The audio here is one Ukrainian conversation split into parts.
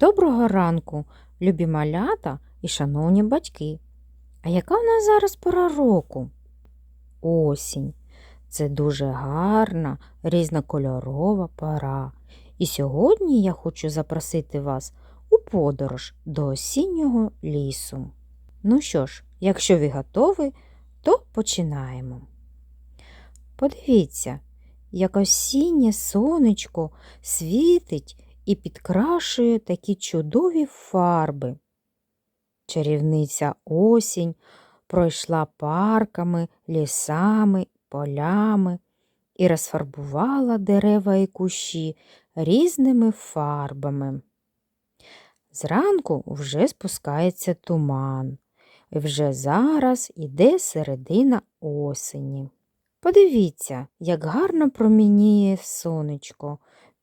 Доброго ранку, любі малята і шановні батьки. А яка в нас зараз пора року? Осінь. Це дуже гарна, різнокольорова пора. І сьогодні я хочу запросити вас у подорож до осіннього лісу. Ну що ж, якщо ви готові, то починаємо. Подивіться, як осіннє сонечко світить і підкрашує такі чудові фарби. Чарівниця осінь пройшла парками, лісами, полями і розфарбувала дерева і кущі різними фарбами. Зранку вже спускається туман, і вже зараз іде середина осені. Подивіться, як гарно промініє сонечко,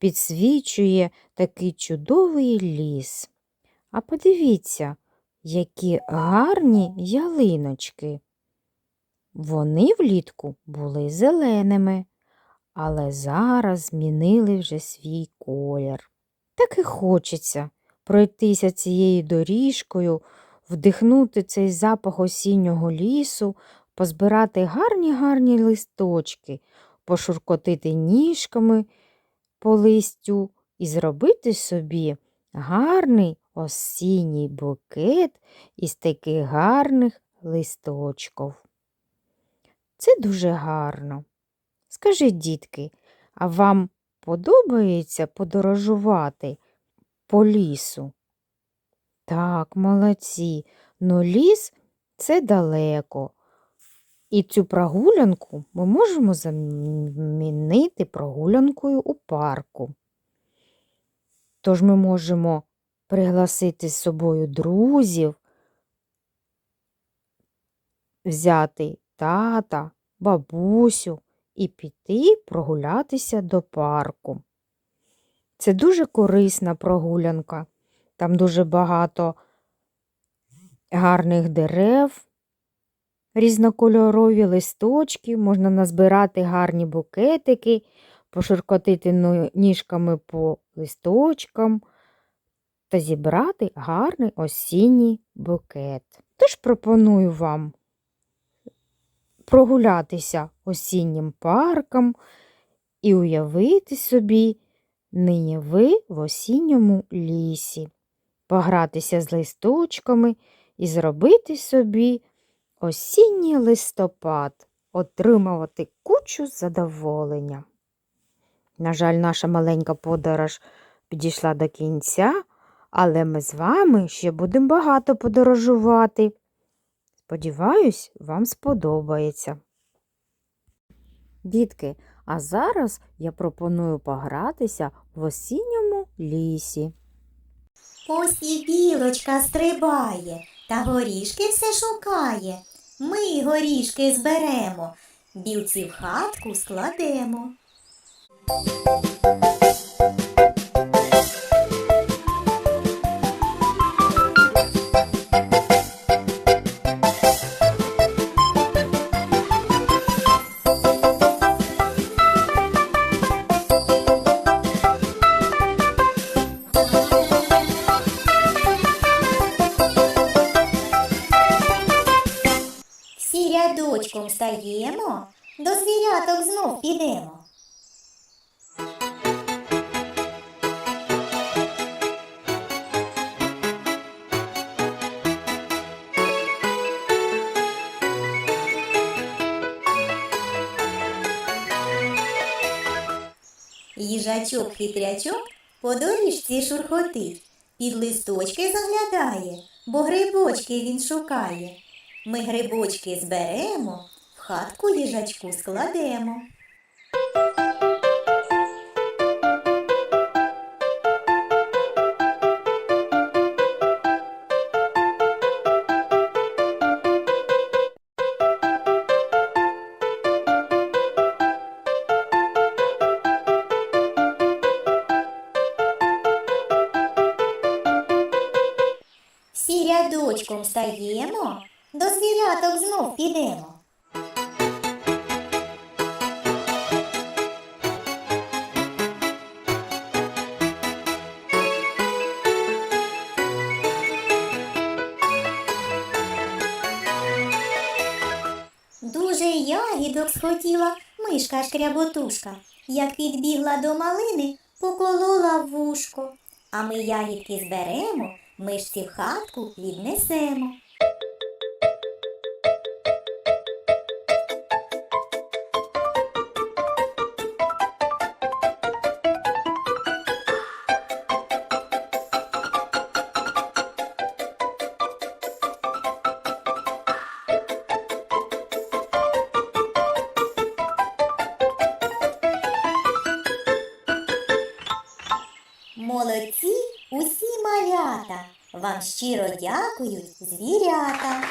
підсвічує такий чудовий ліс. А подивіться, які гарні ялиночки. Вони влітку були зеленими, але зараз змінили вже свій колір. Так і хочеться пройтися цією доріжкою, вдихнути цей запах осіннього лісу, позбирати гарні гарні листочки, пошуркотити ніжками по листю і зробити собі гарний осінній букет із таких гарних листочків. Це дуже гарно. Скажіть, дітки, а вам подобається подорожувати по лісу? Так, молодці, но ліс це далеко. І цю прогулянку ми можемо замінити прогулянкою у парку. Тож ми можемо пригласити з собою друзів, взяти тата, бабусю і піти прогулятися до парку. Це дуже корисна прогулянка. Там дуже багато гарних дерев, різнокольорові листочки, можна назбирати гарні букетики, пошуркотити ну- ніжками по листочкам та зібрати гарний осінній букет. Тож пропоную вам прогулятися осіннім парком і уявити собі, нині ви в осінньому лісі, погратися з листочками і зробити собі осінній листопад, отримувати кучу задоволення. На жаль, наша маленька подорож підійшла до кінця, але ми з вами ще будемо багато подорожувати. Сподіваюсь, вам сподобається. Дітки, а зараз я пропоную погратися в осінньому лісі. Ось і білочка стрибає, та горішки все шукає. Ми горішки зберемо, білці в хатку складемо. Рядочком стаємо, до звіряток знов підемо. Їжачок хитрячок по доріжці шурхотить, під листочки заглядає, бо грибочки він шукає. Ми грибочки зберемо, в хатку їжачку складемо. Всі стаємо, до звіряток знов підемо. Дуже ягідок схотіла мишка шкряботушка, як підбігла до малини, поколола вушко, а ми ягідки зберемо, мишці в хатку віднесемо. Вам щиро дякують звірята.